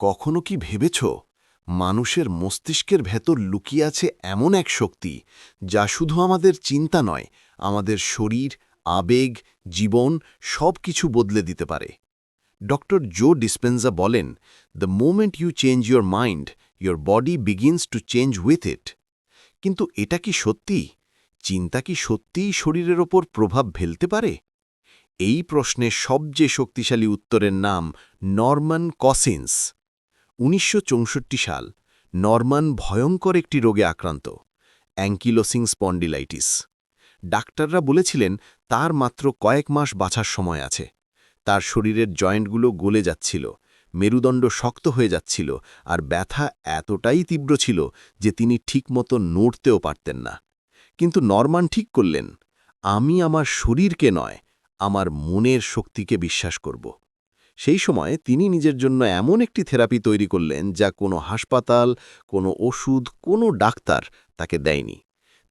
কখনো কি ভেবেছ? মানুষের মস্তিষ্কের ভেতর লুকিয়ে আছে এমন এক শক্তি, যা শুধু আমাদের চিন্তা নয়, আমাদের শরীর, আবেগ, জীবন সব কিছু বদলে দিতে পারে। ডক্টর জো ডিসপেন্সা বলেন the moment you change your mind your body begins to change with it কিন্তু এটা কি সত্যি? চিন্তা কি সত্যিই শরীরের ওপর প্রভাব ফেলতে পারে? এই প্রশ্নের সবচেয়ে শক্তিশালী উত্তরের নাম নরমান কসিন্স। উনিশশো চৌষট্টি সাল নরমান ভয়ঙ্কর একটি রোগে আক্রান্ত, অ্যাঙ্কিলোসিং স্পন্ডিলাইটিস। ডাক্তাররা বলেছিলেন, তার মাত্র কয়েক মাস বাছার সময় আছে। তার শরীরের জয়েন্টগুলো গলে যাচ্ছিল, মেরুদণ্ড শক্ত হয়ে যাচ্ছিল, আর ব্যথা এতটাই তীব্র ছিল যে তিনি ঠিকমতো নড়তেও পারতেন না। কিন্তু নরমান ঠিক করলেন, আমি আমার শরীরকে নয়, আমার মনের শক্তিকে বিশ্বাস করব। সেই সময় তিনি নিজের জন্য এমন একটি থেরাপি তৈরি করলেন যা কোনো হাসপাতাল, কোনো ওষুধ, কোনো ডাক্তার তাকে দেয়নি।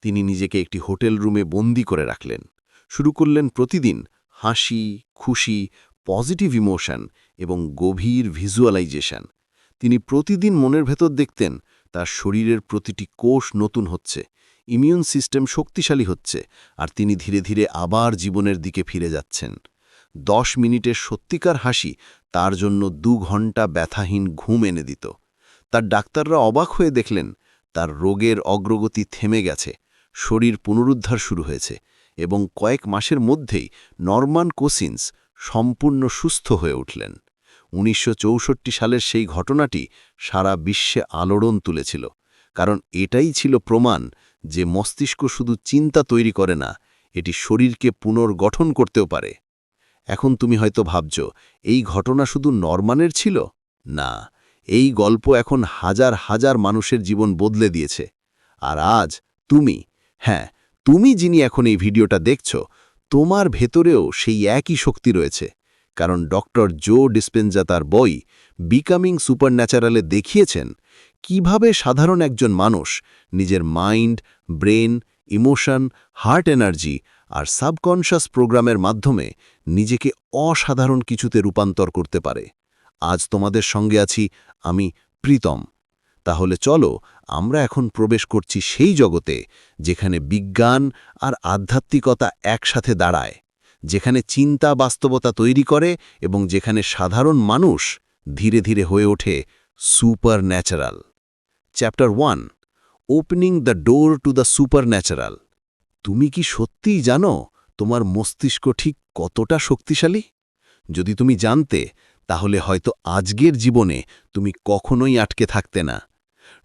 তিনি নিজেকে একটি হোটেল রুমে বন্দি করে রাখলেন। শুরু করলেন প্রতিদিন হাসি, খুশি, পজিটিভ ইমোশন এবং গভীর ভিজুয়ালাইজেশন। তিনি প্রতিদিন মনের ভেতর দেখতেন, তার শরীরের প্রতিটি কোষ নতুন হচ্ছে, ইমিউন সিস্টেম শক্তিশালী হচ্ছে, আর তিনি ধীরে ধীরে আবার জীবনের দিকে ফিরে যাচ্ছেন। দশ মিনিটের সত্যিকার হাসি তার জন্য দু ঘণ্টা ব্যথাহীন ঘুম এনে দিত। তার ডাক্তাররা অবাক হয়ে দেখলেন, তার রোগের অগ্রগতি থেমে গেছে, শরীর পুনরুদ্ধার শুরু হয়েছে এবং কয়েক মাসের মধ্যেই নরমান কোসিন্স সম্পূর্ণ সুস্থ হয়ে উঠলেন। উনিশশো চৌষট্টি সালের সেই ঘটনাটি সারা বিশ্বে আলোড়ন তুলেছিল, কারণ এটাই ছিল প্রমাণ যে মস্তিষ্ক শুধু চিন্তা তৈরি করে না, এটি শরীরকে পুনর্গঠন করতেও পারে। এখন তুমি হয়তো ভাবছ, এই ঘটনা শুধু নরমানের ছিল? না, এই গল্প এখন হাজার হাজার মানুষের জীবন বদলে দিয়েছে। আর আজ তুমি হ্যাঁ তুমি যিনি এখন এই ভিডিওটা দেখছ, তোমার ভেতরেও সেই একই শক্তি রয়েছে। কারণ ডক্টর জো ডিসপেনজা তার বই বিকামিং সুপারন্যাচারালে দেখিয়েছেন কীভাবে সাধারণ একজন মানুষ নিজের mind, brain, emotion, heart energy আর সাবকনশাস প্রোগ্রামের মাধ্যমে নিজেকে অসাধারণ কিছুতে রূপান্তর করতে পারে। আজ তোমাদের সঙ্গে আছি আমি প্রীতম। তাহলে চলো, আমরা এখন প্রবেশ করছি সেই জগতে, যেখানে বিজ্ঞান আর আধ্যাত্মিকতা একসাথে দাঁড়ায়, যেখানে চিন্তা বাস্তবতা তৈরি করে এবং যেখানে সাধারণ মানুষ ধীরে ধীরে হয়ে ওঠে supernatural chapter one, opening the door to the supernatural তুমি কি সত্যিই জানো তোমার মস্তিষ্ক ঠিক কতটা শক্তিশালী? যদি তুমি জানতে, তাহলে হয়তো আজকের জীবনে তুমি কখনোই আটকে থাকতে না।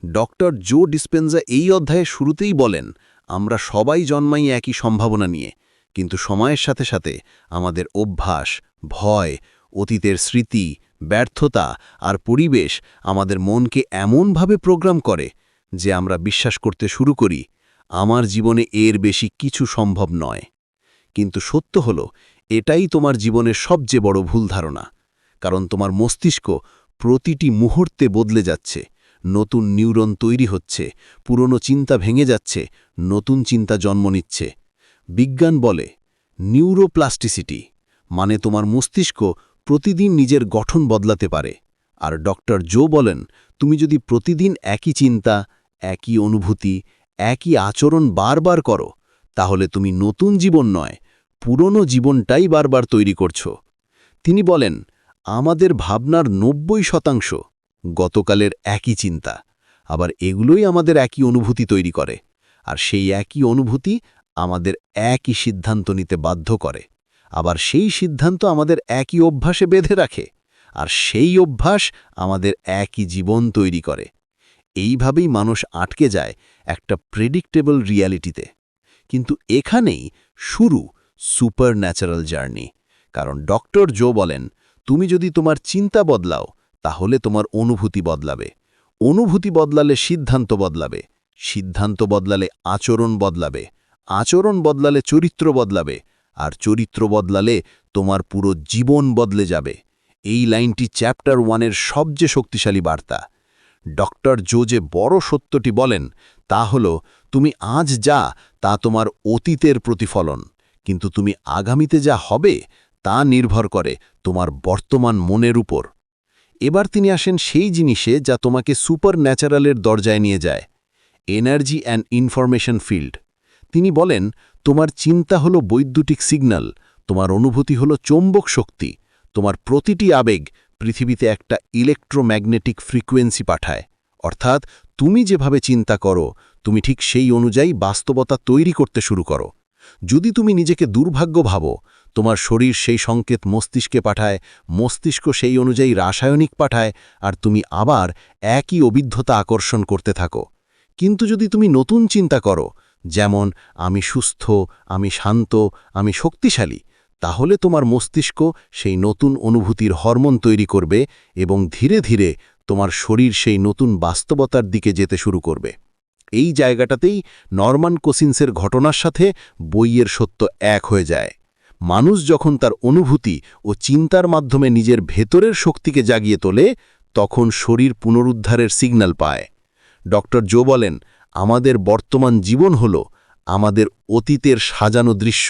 ডক্টর জো ডিসপেন্সা এই অধ্যায়ে শুরুতেই বলেন, আমরা সবাই জন্মাই একই সম্ভাবনা নিয়ে, কিন্তু সময়ের সাথে সাথে আমাদের অভ্যাস, ভয়, অতীতের স্মৃতি, ব্যর্থতা আর পরিবেশ আমাদের মনকে এমনভাবে প্রোগ্রাম করে যে আমরা বিশ্বাস করতে শুরু করি আমার জীবনে এর বেশি কিছু সম্ভব নয়। কিন্তু সত্য হল, এটাই তোমার জীবনের সবচেয়ে বড় ভুল ধারণা। কারণ তোমার মস্তিষ্ক প্রতিটি মুহূর্তে বদলে যাচ্ছে, নতুন নিউরন তৈরি হচ্ছে, পুরনো চিন্তা ভেঙে যাচ্ছে, নতুন চিন্তা জন্ম নিচ্ছে। বিজ্ঞান বলে, নিউরোপ্লাস্টিসিটি মানে তোমার মস্তিষ্ক প্রতিদিন নিজের গঠন বদলাতে পারে। আর ডক্টর জো বলেন, তুমি যদি প্রতিদিন একই চিন্তা, একই অনুভূতি একই আচরণ বারবার করো, তাহলে তুমি নতুন জীবন নয়, পুরনো জীবনটাই বারবার তৈরি করছ। তিনি বলেন, আমাদের ভাবনার নব্বই শতাংশ গতকালের একই চিন্তা, আবার এগুলোই আমাদের একই অনুভূতি তৈরি করে, আর সেই একই অনুভূতি আমাদের একই সিদ্ধান্ত নিতে বাধ্য করে, আবার সেই সিদ্ধান্ত আমাদের একই অভ্যাসে বেঁধে রাখে, আর সেই অভ্যাস আমাদের একই জীবন তৈরি করে। এইভাবেই মানুষ আটকে যায় একটা প্রেডিক্টেবল রিয়ালিটিতে কিন্তু এখানেই শুরু সুপার ন্যাচারাল জার্নি কারণ ডক্টর জো বলেন, তুমি যদি তোমার চিন্তা বদলাও, তাহলে তোমার অনুভূতি বদলাবে। অনুভূতি বদলালে সিদ্ধান্ত বদলাবে। সিদ্ধান্ত বদলালে আচরণ বদলাবে। আচরণ বদলালে চরিত্র বদলাবে। আর চরিত্র বদলালে তোমার পুরো জীবন বদলে যাবে। এই লাইনটি চ্যাপ্টার ওয়ানের সবচেয়ে শক্তিশালী বার্তা। ডক্টর জো যে বড় সত্যটি বলেন, তা হল, তুমি আজ যা, তা তোমার অতীতের প্রতিফলন। কিন্তু তুমি আগামীতে যা হবে, তা নির্ভর করে তোমার বর্তমান মনের উপর। এবার তিনি আসেন সেই জিনিসে যা তোমাকে সুপার ন্যাচারালের দরজায় নিয়ে যায়, এনার্জি অ্যান্ড ইনফরমেশন ফিল্ড। তিনি বলেন, তোমার চিন্তা হলো বৈদ্যুতিক সিগন্যাল, তোমার অনুভূতি হলো চৌম্বক শক্তি, তোমার প্রতিটি আবেগ পৃথিবীতে একটা ইলেকট্রোম্যাগনেটিক ফ্রিকোয়েন্সি পাঠায়। অর্থাৎ তুমি যেভাবে চিন্তা করো, তুমি ঠিক সেই অনুযায়ী বাস্তবতা তৈরি করতে শুরু করো। যদি তুমি নিজেকে দুর্ভাগ্য ভাবো, তোমার শরীর সেই সংকেত মস্তিষ্কে পাঠায়, মস্তিষ্ক সেই অনুযায়ী রাসায়নিক পাঠায়, আর তুমি আবার একই অবিদ্ধতা আকর্ষণ করতে থাকো। কিন্তু যদি তুমি নতুন চিন্তা করো, যেমন, আমি সুস্থ, আমি শান্ত, আমি শক্তিশালী তাহলে তোমার মস্তিষ্ক সেই নতুন অনুভূতির হরমোন তৈরি করবে এবং ধীরে ধীরে তোমার শরীর সেই নতুন বাস্তবতার দিকে যেতে শুরু করবে। এই জায়গাটাতেই নরমান কোসিন্সের ঘটনার সাথে বইয়ের সত্য এক হয়ে যায়। মানুষ যখন তার অনুভূতি ও চিন্তার মাধ্যমে নিজের ভেতরের শক্তিকে জাগিয়ে তোলে, তখন শরীর পুনরুদ্ধারের সিগন্যাল পায়। ডক্টর জো বলেন, আমাদের বর্তমান জীবন হল আমাদের অতীতের সাজানো দৃশ্য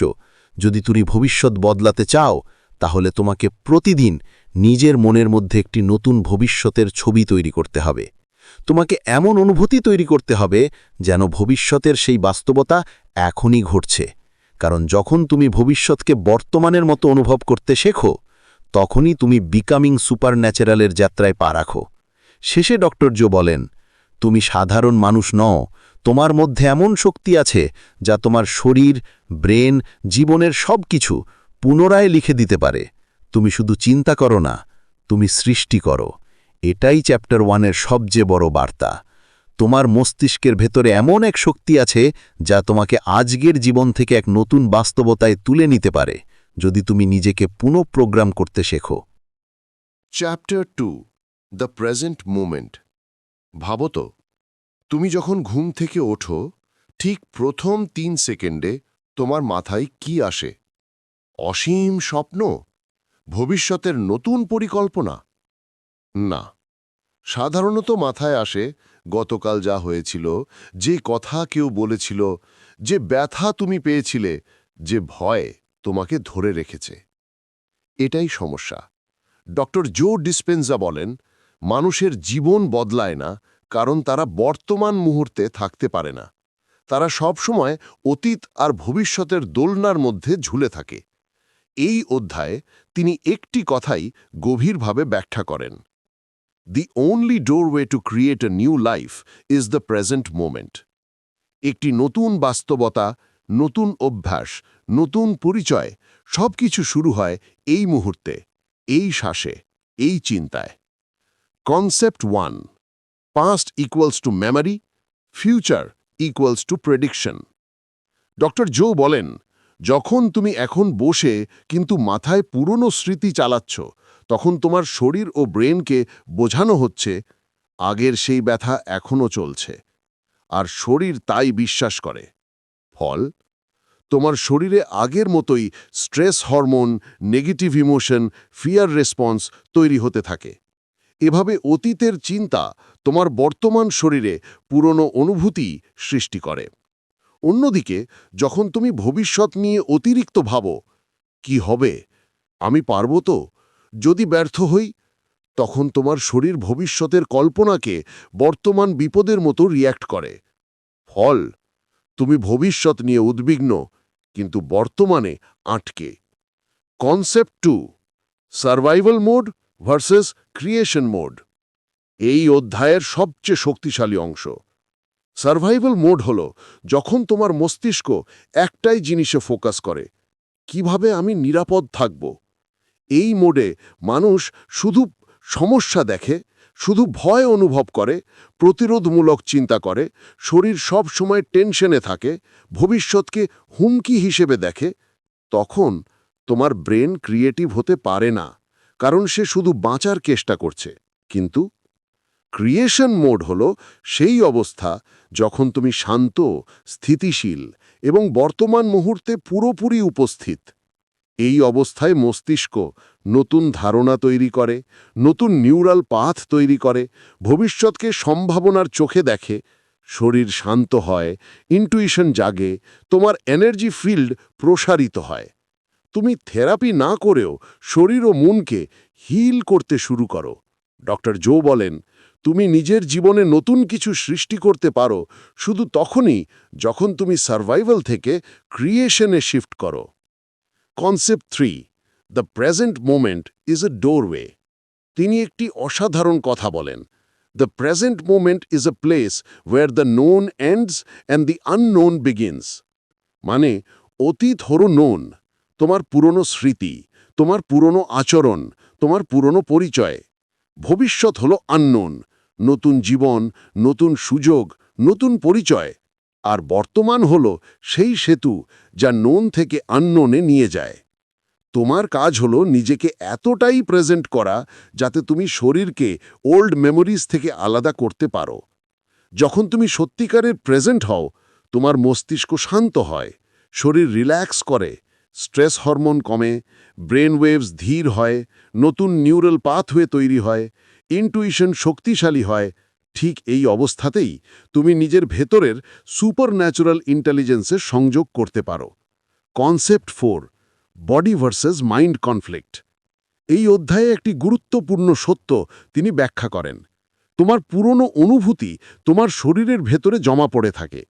যদি তুমি ভবিষ্যৎ বদলাতে চাও, তাহলে তোমাকে প্রতিদিন নিজের মনের মধ্যে একটি নতুন ভবিষ্যতের ছবি তৈরি করতে হবে। তোমাকে এমন অনুভূতি তৈরি করতে হবে যেন ভবিষ্যতের সেই বাস্তবতা এখনই ঘটছে। কারণ যখন তুমি ভবিষ্যৎকে বর্তমানের মতো অনুভব করতে শেখো, তখনই তুমি বিকামিং সুপার ন্যাচারালের যাত্রায় পা রাখো। শেষে ডক্টর জো বলেন, তুমি সাধারণ মানুষ নও তোমার মধ্যে এমন শক্তি আছে যা তোমার শরীর, ব্রেন, জীবনের সব কিছু পুনরায় লিখে দিতে পারে। তুমি শুধু চিন্তা করো না, তুমি সৃষ্টি করো। এটাই চ্যাপ্টার ওয়ানের সবচেয়ে বড় বার্তা। তোমার মস্তিষ্কের ভেতরে এমন এক শক্তি আছে যা তোমাকে আজকের জীবন থেকে এক নতুন বাস্তবতায় তুলে নিতে পারে, যদি তুমি নিজেকে পুনঃপ্রোগ্রাম করতে শেখো। Chapter two, the present moment. ভাবত তুমি যখন ঘুম থেকে ওঠো, ঠিক প্রথম তিন সেকেন্ডে তোমার মাথায় কি আসে? অসীম স্বপ্ন? ভবিষ্যতের নতুন পরিকল্পনা? না। সাধারণত মাথায় আসে, গতকাল যা হয়েছিল, যে কথা কেউ বলেছিল, যে ব্যথা তুমি পেয়েছিলে, যে ভয় তোমাকে ধরে রেখেছে। এটাই সমস্যা। ডক্টর জো ডিসপেন্সা বলেন, মানুষের জীবন বদলায় না কারণ তারা বর্তমান মুহূর্তে থাকতে পারে না। তারা সবসময় অতীত আর ভবিষ্যতের দোলনার মধ্যে ঝুলে থাকে। এই অধ্যায়ে তিনি একটি কথাই গভীরভাবে ব্যাখ্যা করেন। The only doorway to create a new life is the present moment একটি নতুন বাস্তবতা, নতুন অভ্যাস, নতুন পরিচয়, সবকিছু শুরু হয় এই মুহূর্তে, এই শ্বাসে, এই চিন্তায়। Concept one past equals to memory future equals to prediction doctor Joe বলেন, যখন তুমি এখন বসে কিন্তু মাথায় পুরনো স্মৃতি চালাচ্ছ, তখন তোমার শরীর ও ব্রেনকে বোঝানো হচ্ছে, আগের সেই ব্যথা এখনও চলছে। আর শরীর তাই বিশ্বাস করে। ফল, তোমার শরীরে আগের মতোই stress hormone, negative emotion, fear response তৈরি হতে থাকে। এভাবে অতীতের চিন্তা তোমার বর্তমান শরীরে পুরনো অনুভূতি সৃষ্টি করে। অন্যদিকে, যখন তুমি ভবিষ্যৎ নিয়ে অতিরিক্ত ভাবো, কি হবে? আমি পারব তো? যদি ব্যর্থ হই, তখন তোমার শরীর ভবিষ্যতের কল্পনাকে বর্তমান বিপদের মতো রিয়্যাক্ট করে। ফল, তুমি ভবিষ্যৎ নিয়ে উদ্বিগ্ন, কিন্তু বর্তমানে আটকে। Concept two survival mode versus creation mode এই অধ্যায়ের সবচেয়ে শক্তিশালী অংশ। সার্ভাইভাল মোড হল যখন তোমার মস্তিষ্ক একটাই জিনিসে ফোকাস করে, কীভাবে আমি নিরাপদ থাকব? এই মোডে মানুষ শুধু সমস্যা দেখে, শুধু ভয় অনুভব করে, প্রতিরোধমূলক চিন্তা করে, শরীর সব সময় টেনশনে থাকে, ভবিষ্যৎকে হুমকি হিসেবে দেখে, তখন তোমার ব্রেন ক্রিয়েটিভ হতে পারে না, কারণ সে শুধু বাঁচার চেষ্টা করছে। কিন্তু ক্রিয়েশন মোড হল সেই অবস্থা যখন তুমি শান্ত, স্থিতিশীল এবং বর্তমান মুহূর্তে পুরোপুরি উপস্থিত। এই অবস্থায় মস্তিষ্ক নতুন ধারণা তৈরি করে, নতুন নিউরাল পাথ তৈরি করে, ভবিষ্যৎকে সম্ভাবনার চোখে দেখে, শরীর শান্ত হয় ইন্টুইশন জাগে, তোমার এনার্জি ফিল্ড প্রসারিত হয়। তুমি থেরাপি না করেও শরীর ও মনকে হিল করতে শুরু করো। ডক্টর জো বলেন তুমি নিজের জীবনে নতুন কিছু সৃষ্টি করতে পারো, শুধু তখনই যখন তুমি সার্ভাইভাল থেকে ক্রিয়েশনে শিফট করো। Concept three the present moment is a doorway তিনি একটি অসাধারণ কথা বলেন। The present moment is a place where the known ends and the unknown begins মানে অতীত হলো নোন তোমার পুরনো স্মৃতি, তোমার পুরনো আচরণ, তোমার পুরনো পরিচয়। ভবিষ্যৎ হলো আননোন নতুন জীবন, নতুন সুযোগ, নতুন পরিচয়। আর বর্তমান হলো সেই সেতু যা নোন থেকে আননোনে নিয়ে যায়। তোমার কাজ হলো নিজেকে এতটাই প্রেজেন্ট করা যাতে তুমি শরীরকে ওল্ড মেমোরিজ থেকে আলাদা করতে পারো। যখন তুমি সত্যিকারের প্রেজেন্ট হও, তোমার মস্তিষ্ক শান্ত হয়, শরীর রিল্যাক্স করে স্ট্রেস হরমোন কমে ব্রেন ওয়েভস ধীর হয়, নতুন নিউরাল পাথওয়ে তৈরি হয় ইনটুইশন শক্তিশালী হয়, ঠিক এই অবস্থাতেই তুমি নিজের ভেতরের সুপার ন্যাচুরাল ইন্টেলিজেন্সের সংযোগ করতে পারো। Concept four body versus mind conflict এই অধ্যায়ে একটি গুরুত্বপূর্ণ সত্য তিনি ব্যাখ্যা করেন। তোমার পুরনো অনুভূতি তোমার শরীরের ভেতরে জমা পড়ে থাকে।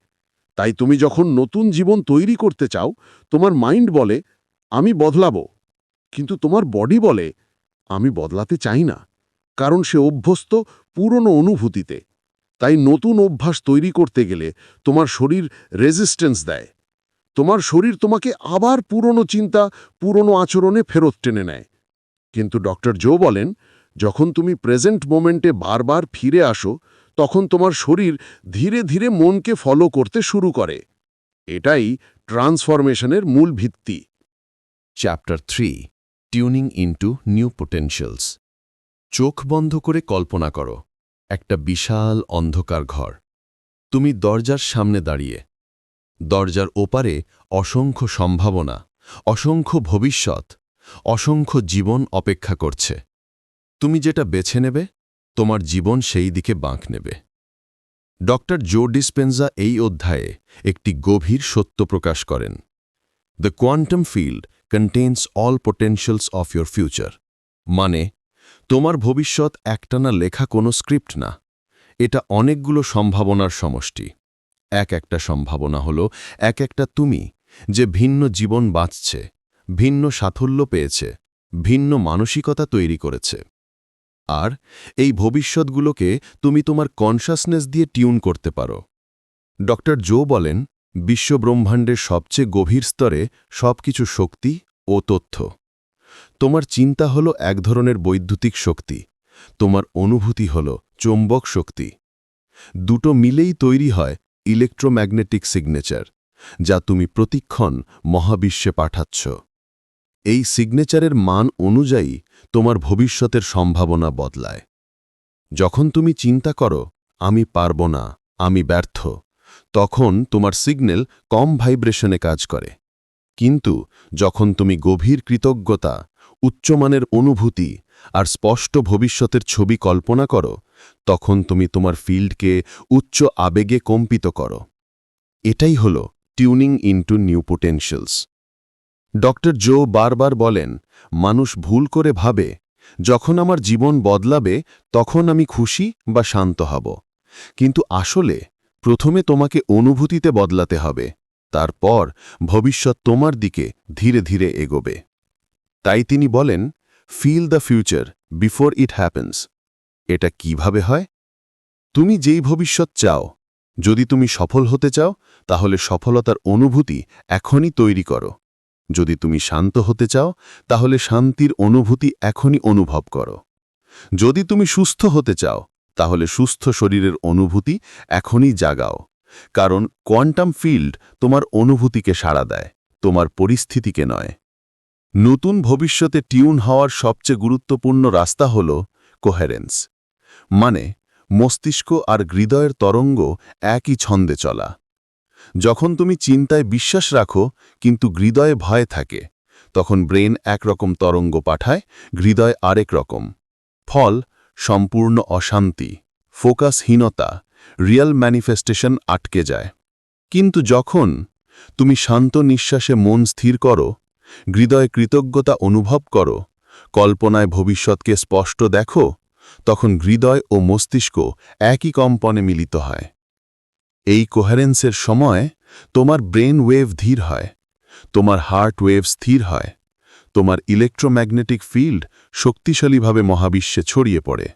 তাই তুমি যখন নতুন জীবন তৈরি করতে চাও, তোমার মাইন্ড বলে, আমি বদলাবো। কিন্তু তোমার বডি বলে, আমি বদলাতে চাই না। কারণ সে অভ্যস্ত পুরনো অনুভূতিতে। তাই নতুন অভ্যাস তৈরি করতে গেলে তোমার শরীর রেজিস্ট্যান্স দেয়। তোমার শরীর তোমাকে আবার পুরনো চিন্তা, পুরনো আচরণে ফেরত টেনে নেয়। কিন্তু ডক্টর জো বলেন, যখন তুমি প্রেজেন্ট মোমেন্টে বারবার ফিরে আসো, তখন তোমার শরীর ধীরে ধীরে মনকে ফলো করতে শুরু করে। এটাই ট্রান্সফরমেশনের মূল ভিত্তি। Chapter three tuning into new potentials চোখ বন্ধ করে কল্পনা করো, একটা বিশাল অন্ধকার ঘর। তুমি দরজার সামনে দাঁড়িয়ে, দরজার ওপারে অসংখ্য সম্ভাবনা, অসংখ্য ভবিষ্যৎ, অসংখ্য জীবন অপেক্ষা করছে। তুমি যেটা বেছে নেবে, তোমার জীবন সেই দিকে বাঁক নেবে। ডক্টর জো ডিসপেন্সা এই অধ্যায়ে একটি গভীর সত্য প্রকাশ করেন। The quantum field contains all potentials of your future মানে তোমার ভবিষ্যৎ একটানা লেখা কোনো স্ক্রিপ্ট না। এটা অনেকগুলো সম্ভাবনার সমষ্টি। এক একটা সম্ভাবনা হলো, এক একটা তুমি, যে ভিন্ন জীবন বাঁচছে, ভিন্ন সাফল্য পেয়েছে, ভিন্ন মানসিকতা তৈরি করেছে। আর এই ভবিষ্যৎগুলোকে তুমি তোমার কনসাসনেস দিয়ে টিউন করতে পারো। ডক্টর জো বলেন, বিশ্বব্রহ্মাণ্ডের সবচেয়ে গভীর স্তরে সবকিছু শক্তি ও তথ্য। তোমার চিন্তা হল এক ধরনের বৈদ্যুতিক শক্তি। তোমার অনুভূতি হল চৌম্বক শক্তি। দুটো মিলেই তৈরি হয় ইলেকট্রোম্যাগনেটিক সিগনেচার, যা তুমি প্রতিক্ষণ মহাবিশ্বে পাঠাচ্ছ। এই সিগনেচারের মান অনুযায়ী তোমার ভবিষ্যতের সম্ভাবনা বদলায়। যখন তুমি চিন্তা করো, আমি পারব না, আমি ব্যর্থ তখন তোমার সিগন্যাল কম ভাইব্রেশনে কাজ করে। কিন্তু যখন তুমি গভীর কৃতজ্ঞতা, উচ্চমানের অনুভূতি আর স্পষ্ট ভবিষ্যতের ছবি কল্পনা করো, তখন তুমি তোমার ফিল্ডকে উচ্চ আবেগে কম্পিত করো। এটাই হল tuning into new potentials doctor Joe বারবার বলেন, মানুষ ভুল করে ভাবে, যখন আমার জীবন বদলাবে, তখন আমি খুশি বা শান্ত হব। কিন্তু আসলে প্রথমে তোমাকে অনুভূতিতে বদলাতে হবে। তারপর ভবিষ্যৎ তোমার দিকে ধীরে ধীরে এগোবে। তাই তিনি বলেন feel the future before it happens এটা কীভাবে হয়? তুমি যেই ভবিষ্যৎ চাও, যদি তুমি সফল হতে চাও, তাহলে সফলতার অনুভূতি এখনই তৈরি করো। যদি তুমি শান্ত হতে চাও, তাহলে শান্তির অনুভূতি এখনই অনুভব করো। যদি তুমি সুস্থ হতে চাও, তাহলে সুস্থ শরীরের অনুভূতি এখনই জাগাও। কারণ কোয়ান্টাম ফিল্ড তোমার অনুভূতিকে সাড়া দেয়, তোমার পরিস্থিতিকে নয়। নতুন ভবিষ্যতে টিউন হওয়ার সবচেয়ে গুরুত্বপূর্ণ রাস্তা হল কোহেরেন্স। মানে মস্তিষ্ক আর হৃদয়ের তরঙ্গ একই ছন্দে চলা। যখন তুমি চিন্তায় বিশ্বাস রাখো, কিন্তু হৃদয়ে ভয় থাকে, তখন ব্রেন একরকম তরঙ্গ পাঠায়, হৃদয় আরেক রকম। ফল, সম্পূর্ণ অশান্তি, ফোকাসহীনতা রিয়েল ম্যানিফেস্টেশন আটকে যায়। কিন্তু যখন তুমি শান্ত নিঃশ্বাসে মন স্থির করো, হৃদয়ে কৃতজ্ঞতা অনুভব করো, কল্পনায় ভবিষ্যৎকে স্পষ্ট দেখো, তখন হৃদয় ও মস্তিষ্ক একই কম্পনে মিলিত হয়। এই কোহারেন্সের সময় তোমার ব্রেন ওয়েভ ধীর হয়, তোমার হার্ট ওয়েভ স্থির হয়, তোমার ইলেকট্রোম্যাগনেটিক ফিল্ড শক্তিশালীভাবে মহাবিশ্বে ছড়িয়ে পড়ে।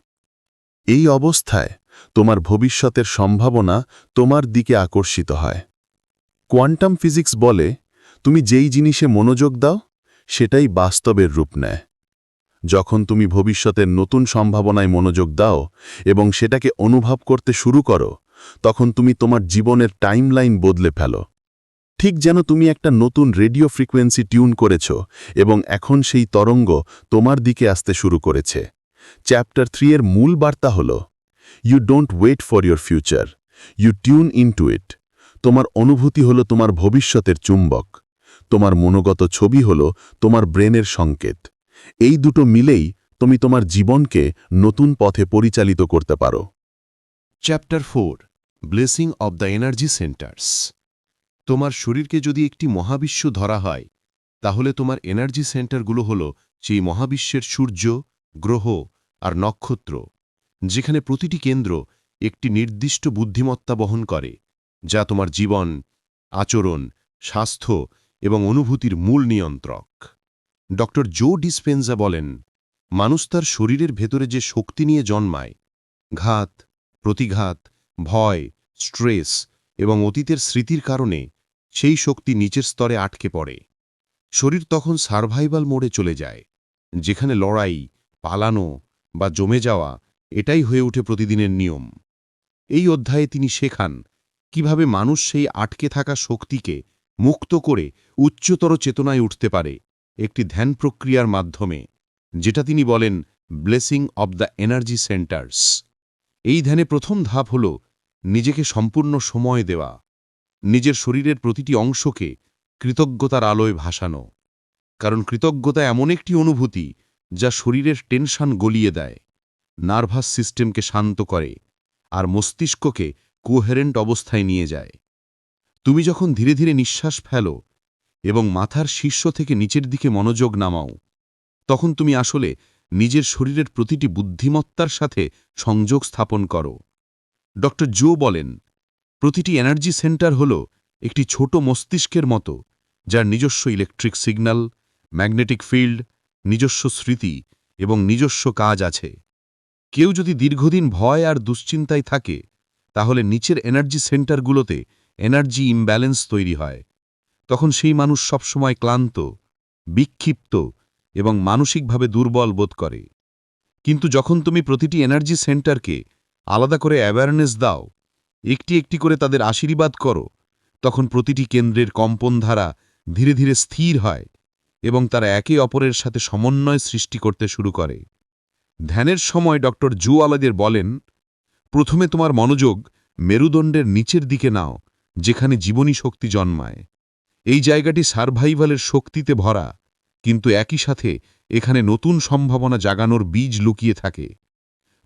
এই অবস্থায় তোমার ভবিষ্যতের সম্ভাবনা তোমার দিকে আকর্ষিত হয়। কোয়ান্টাম ফিজিক্স বলে, তুমি যেই জিনিসে মনোযোগ দাও, সেটাই বাস্তবের রূপ নেয়। যখন তুমি ভবিষ্যতের নতুন সম্ভাবনায় মনোযোগ দাও এবং সেটাকে অনুভব করতে শুরু করো, তখন তুমি তোমার জীবনের টাইমলাইন বদলে ফেলো। ঠিক যেন তুমি একটা নতুন রেডিও ফ্রিকোয়েন্সি টিউন করেছ এবং এখন সেই তরঙ্গ তোমার দিকে আসতে শুরু করেছে। চ্যাপ্টার থ্রি এর মূল বার্তা হল you don't wait for your future you tune in to it তোমার অনুভূতি হল তোমার ভবিষ্যতের চুম্বক। তোমার মনোগত ছবি হল তোমার ব্রেনের সংকেত। এই দুটো মিলেই তুমি তোমার জীবনকে নতুন পথে পরিচালিত করতে পারো। Chapter four blessing of the energy centres তোমার শরীরকে যদি একটি মহাবিশ্ব ধরা হয়, তাহলে তোমার এনার্জি সেন্টারগুলো হল সেই মহাবিশ্বের সূর্য, গ্রহ আর নক্ষত্র। যেখানে প্রতিটি কেন্দ্র একটি নির্দিষ্ট বুদ্ধিমত্তা বহন করে, যা তোমার জীবন, আচরণ, স্বাস্থ্য এবং অনুভূতির মূল নিয়ন্ত্রক। ড. জো ডিসপেন্সা বলেন, মানুষ তার শরীরের ভেতরে যে শক্তি নিয়ে জন্মায়, ঘাত, প্রতিঘাত, ভয়, স্ট্রেস এবং অতীতের স্মৃতির কারণে সেই শক্তি নিচের স্তরে আটকে পড়ে। শরীর তখন সার্ভাইভাল মোডে চলে যায়, যেখানে লড়াই, পালানো বা জমে যাওয়া এটাই হয়ে ওঠে প্রতিদিনের নিয়ম। এই অধ্যায়ে তিনি শেখান কীভাবে মানুষ সেই আটকে থাকা শক্তিকে মুক্ত করে উচ্চতর চেতনায় উঠতে পারে একটি ধ্যান প্রক্রিয়ার মাধ্যমে, যেটা তিনি বলেন blessing of the energy centres. এই ধ্যানে প্রথম ধাপ হল নিজেকে সম্পূর্ণ সময় দেওয়া, নিজের শরীরের প্রতিটি অংশকে কৃতজ্ঞতার আলোয় ভাসানো। কারণ কৃতজ্ঞতা এমন একটি অনুভূতি যা শরীরের টেনশন গলিয়ে দেয়। নার্ভাস সিস্টেমকে শান্ত করে আর মস্তিষ্ককে কোহেরেন্ট অবস্থায় নিয়ে যায়। তুমি যখন ধীরে ধীরে নিঃশ্বাস ফেলো এবং মাথার শীর্ষ থেকে নিচের দিকে মনোযোগ নামাও, তখন তুমি আসলে নিজের শরীরের প্রতিটি বুদ্ধিমত্তার সাথে সংযোগ স্থাপন করো। ড. জো বলেন, প্রতিটি এনার্জি সেন্টার হল একটি ছোট মস্তিষ্কের মতো, যার নিজস্ব ইলেকট্রিক সিগন্যাল, ম্যাগনেটিক ফিল্ড, নিজস্ব স্মৃতি এবং নিজস্ব কাজ আছে। কেউ যদি দীর্ঘদিন ভয় আর দুশ্চিন্তায় থাকে, তাহলে নিচের এনার্জি সেন্টারগুলোতে এনার্জি ইমব্যালেন্স তৈরি হয়। তখন সেই মানুষ সবসময় ক্লান্ত, বিক্ষিপ্ত এবং মানসিকভাবে দুর্বল বোধ করে। কিন্তু যখন তুমি প্রতিটি এনার্জি সেন্টারকে আলাদা করে অ্যাওয়ারনেস দাও, একটি একটি করে তাদের আশীর্বাদ করো, তখন প্রতিটি কেন্দ্রের কম্পনধারা ধীরে ধীরে স্থির হয় এবং তারা একে অপরের সাথে সমন্বয় সৃষ্টি করতে শুরু করে। ধ্যানের সময় ড জু আলাদের বলেন, প্রথমে তোমার মনোযোগ মেরুদণ্ডের নিচের দিকে নাও, যেখানে জীবনী শক্তি জন্মায়। এই জায়গাটি সার্ভাইভালের শক্তিতে ভরা, কিন্তু একই সাথে এখানে নতুন সম্ভাবনা জাগানোর বীজ লুকিয়ে থাকে।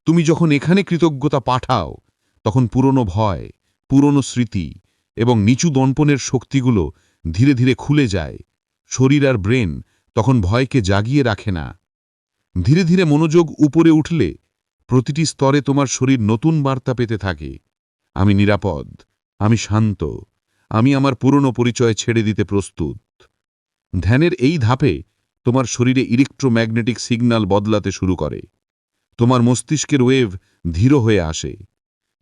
তুমি যখন এখানে কৃতজ্ঞতা পাঠাও, তখন পুরনো ভয়, পুরনো স্মৃতি এবং নিচু দম্পনের শক্তিগুলো ধীরে ধীরে খুলে যায়। শরীর আর ব্রেন তখন ভয়কে জাগিয়ে রাখে না। ধীরে ধীরে মনোযোগ উপরে উঠলে প্রতিটি স্তরে তোমার শরীর নতুন বার্তা পেতে থাকে। আমি নিরাপদ, আমি শান্ত, আমি আমার পুরনো পরিচয় ছেড়ে দিতে প্রস্তুত। ধ্যানের এই ধাপে তোমার শরীরে ইলেকট্রোম্যাগনেটিক সিগন্যাল বদলাতে শুরু করে। তোমার মস্তিষ্কের ওয়েভ ধীর হয়ে আসে।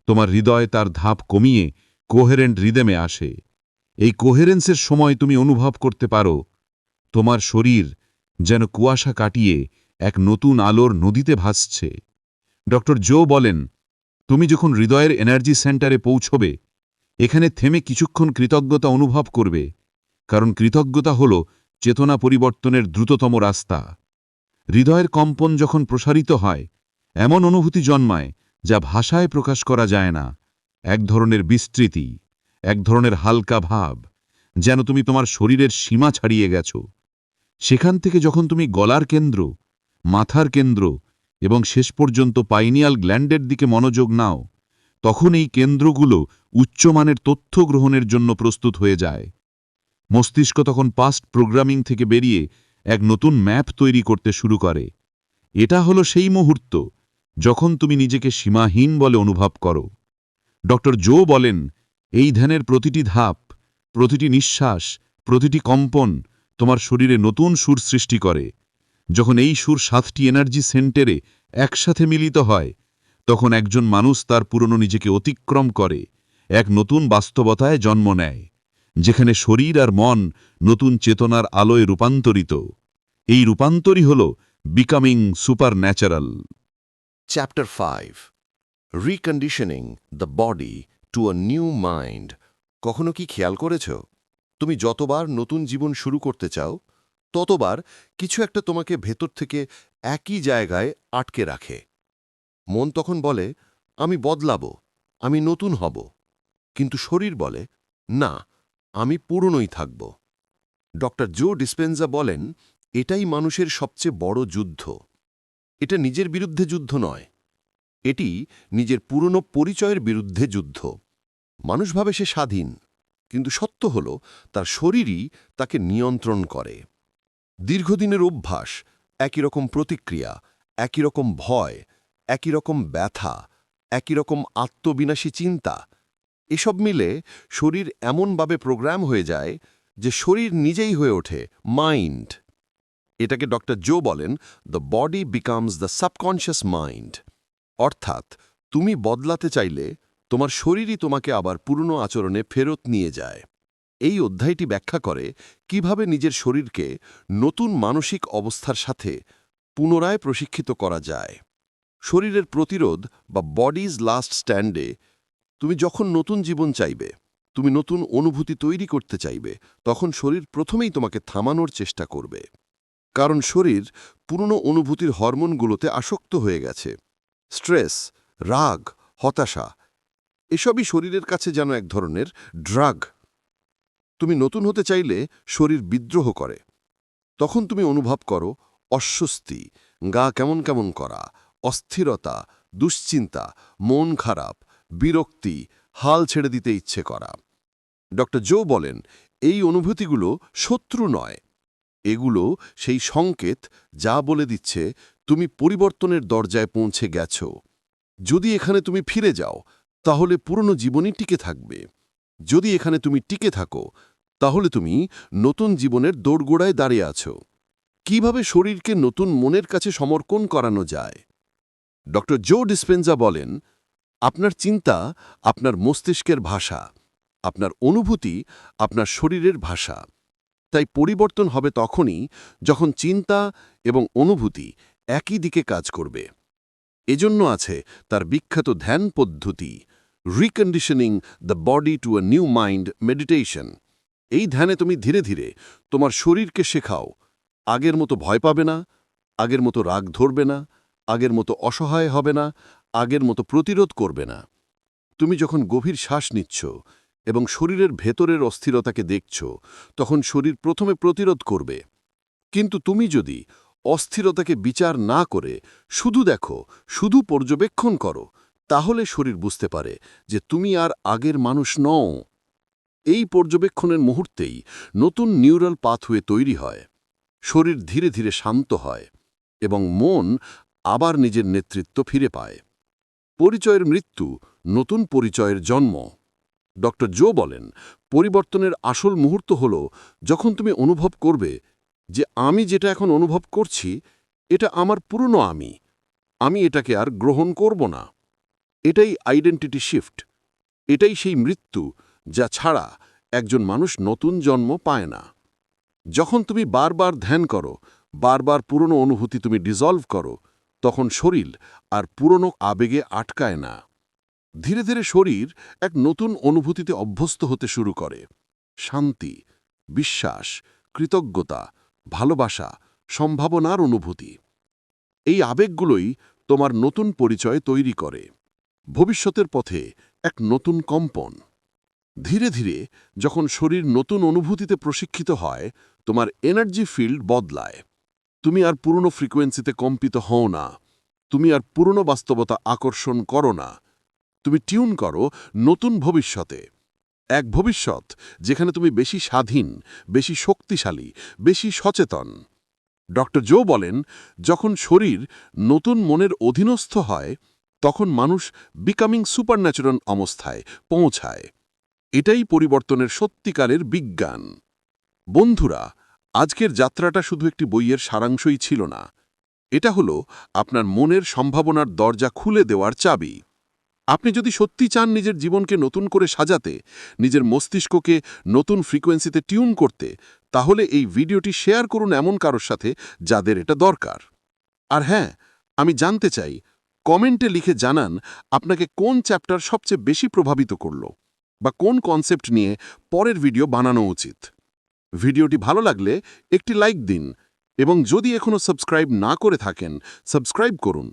তোমার হৃদয় তার ধাপ কমিয়ে কোহেরেন্ট রিদেমে আসে। এই কোহেরেন্সের সময় তুমি অনুভব করতে পারো, তোমার শরীর যেন কুয়াশা কাটিয়ে এক নতুন আলোর নদীতে ভাসছে। ডক্টর জো বলেন, তুমি যখন হৃদয়ের এনার্জি সেন্টারে পৌঁছবে, এখানে থেমে কিছুক্ষণ কৃতজ্ঞতা অনুভব করবে, কারণ কৃতজ্ঞতা হল চেতনা পরিবর্তনের দ্রুততম রাস্তা। হৃদয়ের কম্পন যখন প্রসারিত হয়, এমন অনুভূতি জন্মায় যা ভাষায় প্রকাশ করা যায় না। এক ধরনের বিস্তৃতি, এক ধরনের হালকা ভাব, যেন তুমি তোমার শরীরের সীমা ছাড়িয়ে গেছ। সেখান থেকে যখন তুমি গলার কেন্দ্র মাথার কেন্দ্র এবং শেষ পর্যন্ত পাইনিয়াল গ্ল্যান্ডের দিকে মনোযোগ নাও, তখন এই কেন্দ্রগুলো উচ্চমানের তথ্য গ্রহণের জন্য প্রস্তুত হয়ে যায়। মস্তিষ্ক তখন পাস্ট প্রোগ্রামিং থেকে বেরিয়ে এক নতুন ম্যাপ তৈরি করতে শুরু করে। এটা হলো সেই মুহূর্ত যখন তুমি নিজেকে সীমাহীন বলে অনুভব করো। ডক্টর জো বলেন, এই ধ্যানের প্রতিটি ধাপ, প্রতিটি নিঃশ্বাস, প্রতিটি কম্পন তোমার শরীরে নতুন সুর সৃষ্টি করে। যখন এই সুর সাতটি এনার্জি সেন্টারে একসাথে মিলিত হয়, তখন একজন মানুষ তার পুরনো নিজেকে অতিক্রম করে, এক নতুন বাস্তবতায় জন্ম নেয়, যেখানে শরীর আর মন নতুন চেতনার আলোয় রূপান্তরিত। এই রূপান্তরই হল becoming supernatural chapter five reconditioning the body to a new mind কখনো কি খেয়াল করেছ? তুমি যতবার নতুন জীবন শুরু করতে চাও ততবার কিছু একটা তোমাকে ভেতর থেকে একই জায়গায় আটকে রাখে। মন তখন বলে, আমি বদলাবো, আমি নতুন হব। কিন্তু শরীর বলে, না, আমি পুরনোই থাকব। ডক্টর জো ডিসপেন্সা বলেন, এটাই মানুষের সবচেয়ে বড় যুদ্ধ। এটা নিজের বিরুদ্ধে যুদ্ধ নয়। এটি নিজের পুরনো পরিচয়ের বিরুদ্ধে যুদ্ধ। মানুষভাবে সে স্বাধীন, কিন্তু সত্য হল, তার শরীরই তাকে নিয়ন্ত্রণ করে। দীর্ঘদিনের অভ্যাস, একই রকম প্রতিক্রিয়া, একই রকম ভয়, একই রকম ব্যথা, একই রকম আত্মবিনাশী চিন্তা, এসব মিলে শরীর এমনভাবে প্রোগ্রাম হয়ে যায় যে শরীর নিজেই হয়ে ওঠে মাইন্ড। এটাকে ডক্টর জো বলেন, the body becomes the subconscious mind. অর্থাৎ, তুমি বদলাতে চাইলে তোমার শরীরই তোমাকে আবার পুরনো আচরণে ফেরত নিয়ে যায়। এই অধ্যায়টি ব্যাখ্যা করে কীভাবে নিজের শরীরকে নতুন মানসিক অবস্থার সাথে পুনরায় প্রশিক্ষিত করা যায়। শরীরের প্রতিরোধ বা বডিজ লাস্ট স্ট্যান্ডে তুমি যখন নতুন জীবন চাইবে, তুমি নতুন অনুভূতি তৈরি করতে চাইবে, তখন শরীর প্রথমেই তোমাকে থামানোর চেষ্টা করবে। কারণ শরীর পুরনো অনুভূতির হরমোনগুলোতে আসক্ত হয়ে গেছে। স্ট্রেস, রাগ, হতাশা, এসবই শরীরের কাছে যেন এক ধরনের ড্রাগ তুমি নতুন হতে চাইলে শরীর বিদ্রোহ করে। তখন তুমি অনুভব করো, অস্বস্তি, গা কেমন কেমন করা, অস্থিরতা, দুশ্চিন্তা, মন খারাপ, বিরক্তি, হাল ছেড়ে দিতে ইচ্ছে করা। ডক্টর জো বলেন, এই অনুভূতিগুলো শত্রু নয়। এগুলো সেই সংকেত যা বলে দিচ্ছে, তুমি পরিবর্তনের দরজায় পৌঁছে গেছ। যদি এখানে তুমি ফিরে যাও, তাহলে পুরনো জীবনই টিকে থাকবে। যদি এখানে তুমি টিকে থাকো তাহলে তুমি নতুন জীবনের দোরগোড়ায় দাঁড়িয়ে আছো। কীভাবে শরীরকে নতুন মনের কাছে সমর্পণ করানো যায়? ডক্টর জো ডিসপেন্সা বলেন, আপনার চিন্তা আপনার মস্তিষ্কের ভাষা, আপনার অনুভূতি আপনার শরীরের ভাষা। তাই পরিবর্তন হবে তখনই যখন চিন্তা এবং অনুভূতি একই দিকে কাজ করবে। এজন্য আছে তার বিখ্যাত ধ্যান পদ্ধতি reconditioning the body to a new mind meditation এই ধ্যানে তুমি ধীরে ধীরে তোমার শরীরকে শেখাও। আগের মতো ভয় পাবে না, আগের মতো রাগ ধরবে না, আগের মতো অসহায় হবে না, আগের মতো প্রতিরোধ করবে না। তুমি যখন গভীর শ্বাস নিচ্ছ এবং শরীরের ভেতরের অস্থিরতাকে দেখছ, তখন শরীর প্রথমে প্রতিরোধ করবে। কিন্তু তুমি যদি অস্থিরতাকে বিচার না করে শুধু দেখো, শুধু পর্যবেক্ষণ করো, তাহলে শরীর বুঝতে পারে যে তুমি আর আগের মানুষ নও। এই পর্যবেক্ষণের মুহূর্তেই নতুন নিউরাল পাথওয়ে তৈরি হয়, শরীর ধীরে ধীরে শান্ত হয় এবং মন আবার নিজের নেতৃত্ব ফিরে পায়। পরিচয়ের মৃত্যু, নতুন পরিচয়ের জন্ম। ডক্টর জো বলেন, পরিবর্তনের আসল মুহূর্ত হল যখন তুমি অনুভব করবে যে আমি যেটা এখন অনুভব করছি, এটা আমার পুরনো আমি। আমি এটাকে আর গ্রহণ করব না। এটাই আইডেন্টিটি শিফট এটাই সেই মৃত্যু যা ছাড়া একজন মানুষ নতুন জন্ম পায় না। যখন তুমি বারবার ধ্যান করো, বারবার পুরনো অনুভূতি তুমি ডিজলভ করো, তখন শরীর আর পুরনো আবেগে আটকায় না। ধীরে ধীরে শরীর এক নতুন অনুভূতিতে অভ্যস্ত হতে শুরু করে। শান্তি, বিশ্বাস, কৃতজ্ঞতা, ভালোবাসা, সম্ভাবনার অনুভূতি। এই আবেগগুলোই তোমার নতুন পরিচয় তৈরি করে। ভবিষ্যতের পথে এক নতুন কম্পন। ধীরে ধীরে যখন শরীর নতুন অনুভূতিতে প্রশিক্ষিত হয়, তোমার এনার্জি ফিল্ড বদলায়। তুমি আর পুরনো ফ্রিকোয়েন্সিতে কম্পিত হও না। তুমি আর পুরনো বাস্তবতা আকর্ষণ করো না। তুমি টিউন করো নতুন ভবিষ্যতে। এক ভবিষ্যৎ যেখানে তুমি বেশি স্বাধীন, বেশি শক্তিশালী, বেশি সচেতন। ডক্টর জো বলেন, যখন শরীর নতুন মনের অধীনস্থ হয়, তখন মানুষ বিকামিং সুপারন্যাচুরাল অবস্থায় পৌঁছায়। এটাই পরিবর্তনের সত্যিকারের বিজ্ঞান। বন্ধুরা, আজকের যাত্রাটা শুধু একটি বইয়ের সারাংশই ছিল না। এটা হলো আপনার মনের সম্ভাবনার দরজা খুলে দেওয়ার চাবি। আপনি যদি সত্যি চান নিজের জীবনকে নতুন করে সাজাতে, নিজের মস্তিষ্ককে নতুন ফ্রিকোয়েন্সিতে টিউন করতে, তাহলে এই ভিডিওটি শেয়ার করুন এমন কারোর সাথে যাদের এটা দরকার। আর হ্যাঁ আমি জানতে চাই, কমেন্টে লিখে জানান আপনাকে কোন চ্যাপ্টার সবচেয়ে বেশি প্রভাবিত করল। বা কোন কনসেপ্ট নিয়ে পরের ভিডিও বানানো উচিত। ভিডিওটি ভালো লাগলে একটি লাইক দিন এবং যদি এখনও সাবস্ক্রাইব না করে থাকেন সাবস্ক্রাইব করুন।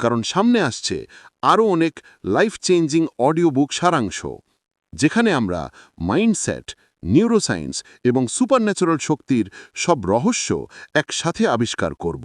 কারণ সামনে আসছে আরও অনেক লাইফ চেঞ্জিং অডিও বুক সারাংশ, যেখানে আমরা মাইন্ডসেট নিউরোসায়েন্স এবং সুপারন্যাচুরাল শক্তির সব রহস্য একসাথে আবিষ্কার করব।